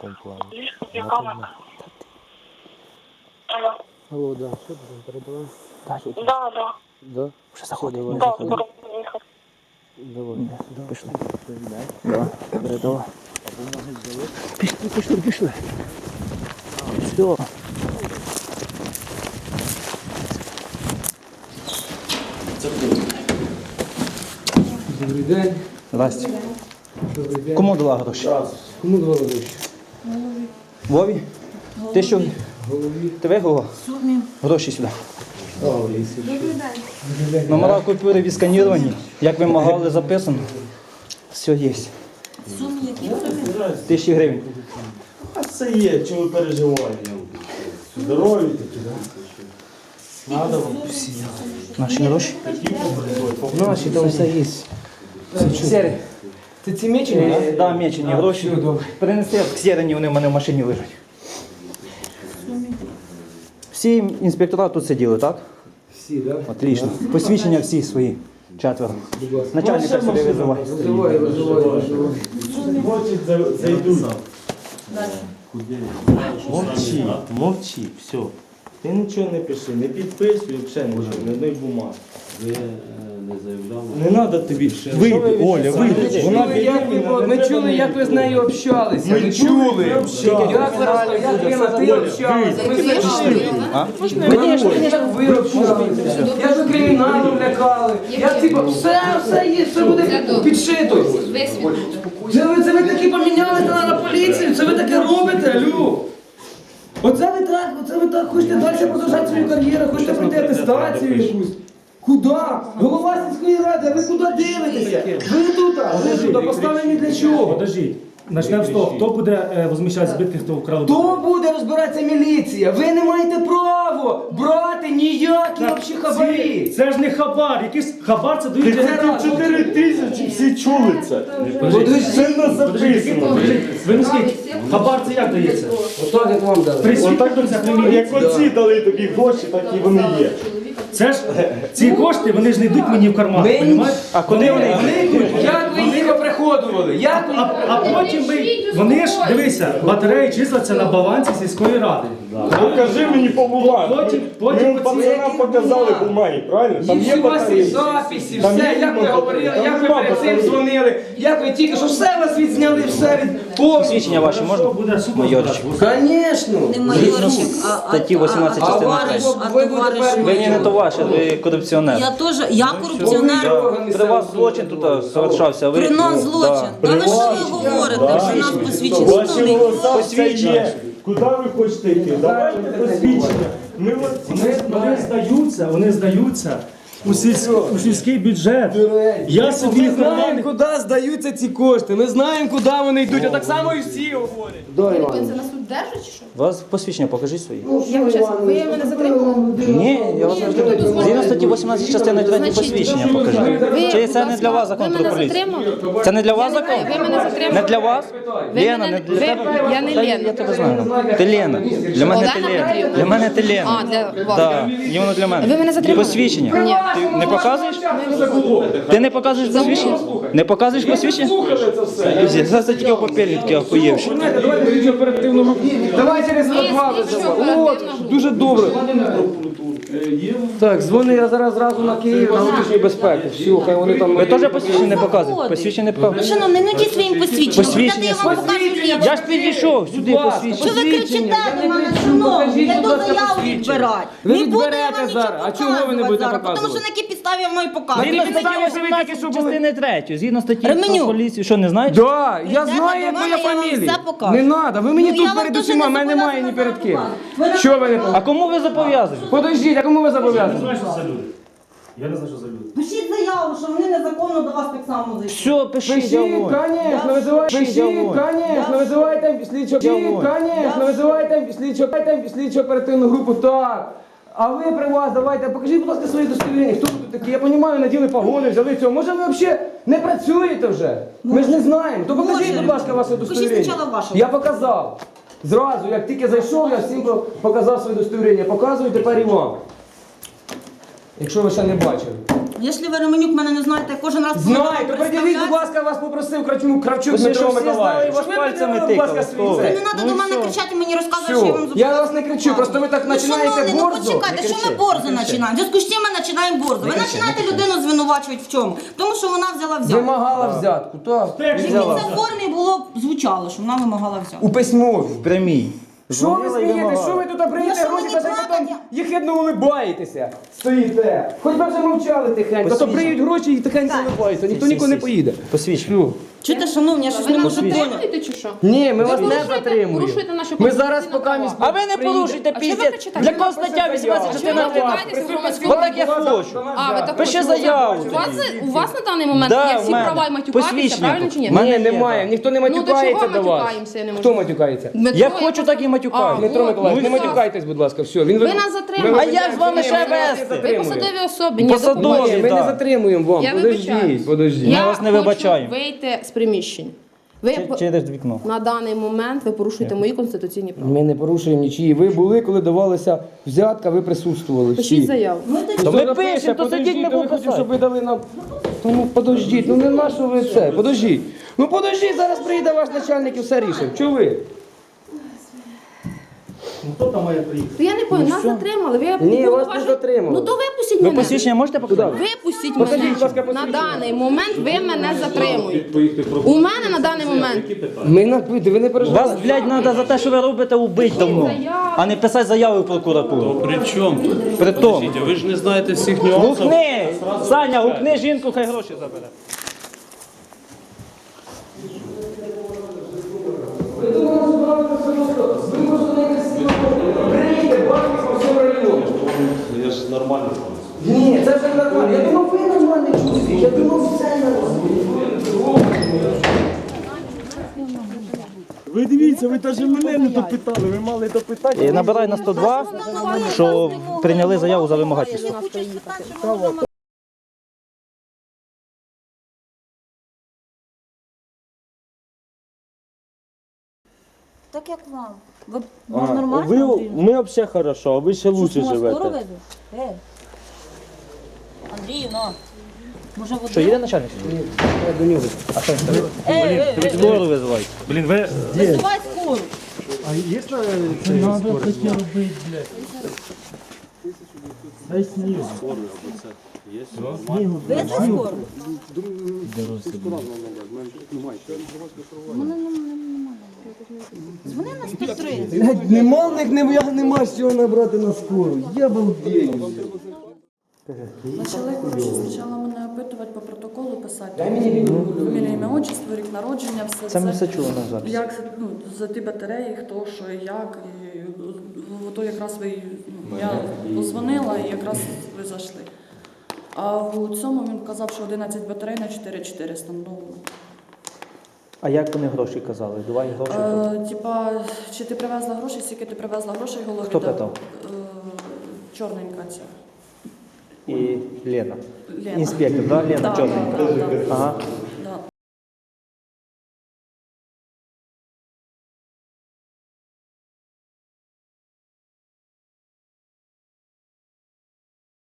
плані. Алло. Алло, да, що ти там передавав? Да, да. Да? Вже заходимо. Да, скоро приїхав. Давай. Пішли. Да. Передавай. Пішли, пішли, пішли. Все. Добрий день. Здрасте. Добрий день. Кому дала гроші? Кому два гроші? Вові? Ти що? Голові. Ти вигуло? Гроші сюди. Номера купюри відсканіровані. Як вимагали, записано. Все є. Суми які? Тисячі гривень. А це є, чого ви переживаєте? Здорові такі, да? Надо вам всі. Наші гроші. Наші там все є. Сері, це ці мечені? Е, Да, мечені гроші. все добре. Принеси ксерені, вони в мене в машині лежать. Всі інспектора тут сиділи, так? Всі, так? Отлично. Посвідчення всі свої. Четверо. Начальника сюди визивай. Визивай, визивай, визивай. Хочуть, за- зайдуть. Мовчи, мовчи, все. Ти нічого не пиши, не підписуй, нічого, не дай бумаг. Ви е, не заявляли? Не треба тобі. Вийди, Оля, вийди. Вона Чули, як ви, ми чули, як ви з нею общалися. Ми чули. Як ви розмовляли, як ви на ти общалися. Ми все чули. Як ви общалися. Як ви криміналом лякали. Як типу, все, все є, все буде підшито. Це ви, це ви такі поміняли на, на поліцію, це ви таке робите, алю. Оце так, оце ви так хочете далі продовжати свою кар'єру, хочете пройти атестацію якусь. Куда? Голова сільської ради, а ви куди дивитеся? Ви тут, ви тут, поставлені для чого? Подождіть, начнемо з того, хто буде е, возміщати збитки, хто вкрав Хто буде розбиратися міліція? Ви не маєте права брати ніякі общі хабарі. Це ж не хабар, якийсь хабар це дають. хотів 4 тисячі, всі чули це. Це Подождіть, записано. ви не скажіть, хабар це як дається? Отак як вам дали. Присвідчується Як оці дали тобі гроші, так і вони є. Це ж ці кошти, вони ж не йдуть мені в карман, Ми-? А куди вони Вони йдуть. Як ви їх оприходували? Як ви А, а потім ви, вони ж, дивися, батареї числяться на балансі сільської ради. Покажи мені по. Потім- потім Ми пацанам показали бумаги, правильно? Там є батареї. записи, Там все, є як ви батареї. говорили, Там як ви нема перед цим батареї. дзвонили, як ви тільки що все вас відзняли, все від повністю. Посвідчення ваші можна? Буде Майорчик. Звісно. Не майорчик, а, а, статті 18 а, частина товариш, третя. а Ви будете товариш. Ви не, не то ваше, ви корупціонер. Я теж, я корупціонер. При вас злочин тут совершався. Ви, При нас ну, злочин. да. Та ви що ви говорите, що нас посвідчить? Ваші голоса Посвідчення. є. Куди ви хочете йти? Давайте посвідчення. Ми Вони, вони здаються, вони здаються у, сільсь, у сільський бюджет. Я собі Ми знаємо, куди здаються ці кошти. Ми знаємо, куди вони йдуть. А так само і всі говорять. Це держать чи що? Вас посвідчення покажіть свої. Я вам чесно, ви мене затримали? Ні, я вас завжди. Згідно статті 18 частини 3 Значить, посвідчення покажіть. Ви, Чи будь це не для вас закон ви про мене поліцію? затримали? Це не для вас Я закон? ви мене затримали? Не для вас? Ви Лена, мене- не для ви- тебе? я не Та Лена. Я тебе знаю. Ти Лена. Для мене ти Олена Лена. Для мене ти Лена. А, для вас. Так, іменно для мене. Ви мене затримали? Посвідчення. Ні. Ти не показуєш? Ти не показуєш посвідчення? Не показуєш посвідчення? Це це тільки попільні такі охуєвші. Давайте слідчо оперативну групу. Давай через Ні, 102 слідчо визивай. оперативна От, дуже добре. Так, дзвони я зараз зразу на Київ на внутрішню безпеку. Все, хай вони там. Ви теж посвідчення не показуєте? Посвідчення не показуєте? Шановний, ну йдіть своїм посвідченням. Посвідчення я ж підійшов сюди ласка, посвідчення. Що ви кричите Я до мене, шановний? Я будь до заяву відбирати. Ви Не буду я відберете вам зараз. А чого ви не будете показувати? Тому що на якій підставі я маю показувати. Згідно підставі, статті що ви тільки 18 що були? частини 3, згідно статті Ременю. про поліцію, що не знаєш? Да, я Прийдете знаю, до як мене, моя я вам фамілія. все покажу. Не треба, ви мені Ну, я тут вам перед усіма, не мене немає ні перед ким. показувати. Що ви не А кому ви зобов'язані? Подождіть, а кому ви Я не зобов'язані? знаю, що за люди. Я не знаю, що за люди. Пишіть заяву, що вони незаконно до вас так само зайшли. Все, пишіть, Пишіть, огонь. конечно, визивайте, пишіть, конечно, визивайте слідчо, пишіть, конечно, визивайте слідчо, слідчо оперативну групу, так. А ви при вас, давайте, покажіть, будь ласка, свої достовірення. Хто ви тут такі? Я розумію, наділи погони, взяли цього. Може ви взагалі не працюєте вже? Ми ж не знаємо. То покажіть, будь ласка, ваше Покажіть спочатку ваше. Я показав. Зразу, як тільки зайшов, я всім показав своє достовірення. Показую тепер і вам. Якщо ви ще не бачили. Якщо ви Ременюк мене не знаєте, кожен раз Знаю, то приділіть, будь ласка, вас попросив Кравчук, Кравчук Ви що, Дмитро всі знали, Миколаївич. ваш Ви пальцями приділили, будь ласка, тикали, свій хто цей. Не треба Ну до і мене що? кричати, мені розказувати, що я вам зобов'язана. я вас не кричу, просто ви так Ну, починаєте шановний, ну борзо. почекайте, що ми борзо починаємо? В зв'язку з чим ми починаємо борзо? Ви починаєте людину звинувачувати в чому? Тому що вона взяла взятку. Вимагала взятку, так. Тільки це в формі було звучало, що вона вимагала взятку. У письмовій. Прямій. Що ви смієте? Що ви тут Ну, прийдете що гроші, мені та платять? потім єхидно улибаєтеся? Стоїте. Хоч би вже мовчали тихенько, то Посвідчення. приють гроші і тихенько улибаються. Ніхто нікуди не поїде. Посвідчення. Чуєте, шановні, я щось не Ви нас можу поняти. затримуєте чи що? Ні, ми вас не порушуєте- затримуємо. порушуєте наші Ми конституційні зараз поки права. місь- А ви не порушуйте А чого ви піздець. Для кого стаття 18 А частина чого ви 2? втикаєтеся в громадському Отак я хочу. А, ви так Пиши хочете. заяву У вас, у вас на даний момент Да, є в всі мене. права і матюкатися, Посвідчення правильно тут. чи ні? В мене немає. Ніхто не Ну, до матюкається чого до вас. матюкаємося, я не можу. Хто матюкається? Дмитро, Я хочу, так і матюкаю. А, Дмитро от, Миколаївич, не ну, матюкайтесь, будь ласка, все. Він Ви нас затримали. А як з вами ще вести? Ви посадові особи, ні, Посадові. Ні, ми не затримуємо вам. Я Подождіть, вибачаюсь. подождіть. Я вас не хочу вибачаємо. вийти з приміщень. Ви по- Через вікно. на даний момент ви порушуєте мої конституційні права. Ми не порушуємо нічиї. Ви були, коли давалася взятка, ви присутствували. Пишіть всі. заяву. То ми пишемо, то сидіть, ми будемо писати. щоб ви дали нам. Тому подождіть, ну не на що ви це. Подождіть. Ну подождіть, зараз приїде ваш начальник і все рішив. Чого ви? Ну, Хто там має приїхати? Я не пам'ятаю, нас затримали. Ви Ні, вас не затримали. Ну то випустіть Ви мене. посвідчення можете показати? Випустіть Покажіть, мене. будь ласка, На посвідчення. даний момент ви мене затримуєте. У мене на даний момент Ми напити, ви не переживайте. Вас, блядь, треба за те, що ви робите, убити давно, а не писати заяви в прокуратуру. При чому? При а ви ж не знаєте всіх нюансів. Гукни! Саня, гукни жінку, хай гроші забере. Я ж нормально. Ні, це вже нормально. Я думав, ви нормальний чоловік. Я думав, все нормально. Ви дивіться, ви навіть мене не допитали, ви мали допитати. І набирай на 102, що прийняли заяву за вимагательство. Так як вам. Ви А, нормально? ви, ми взагалі хорошо, а ви ще Що, лучше з вас скоро живете. везуть? Е. Андрію, ну. Може води? Що, їде начальник? Ні, Я до нього. Е, е, е, Скору визивай. Блін, ви... Визивай скору. А є це треба таке робити, блядь. Дай снігу. Снігу. Визивай скору. Дзвони на 103. Блядь, нема в них, не, я нема з чого набрати на скору. Я балдею. Почали коротше спочатку мене опитувати по протоколу писати. Фамілія, ім'я, отчество, рік народження, все Це ми все чули на записі. Як ну, за ті батареї, хто що і як. І, то якраз ви ну, я позвонила і якраз ви зайшли. А у цьому він казав, що 11 батарей на 4400. Ну, А як вони гроші казали? Давай гроші. е, типа, чи ти привезла гроші, скільки ти привезла грошей голові? Хто питав? Е, чорненька ця. І Лена. Лена. Инспектор, да? Лена Да, да, да, да. Ага.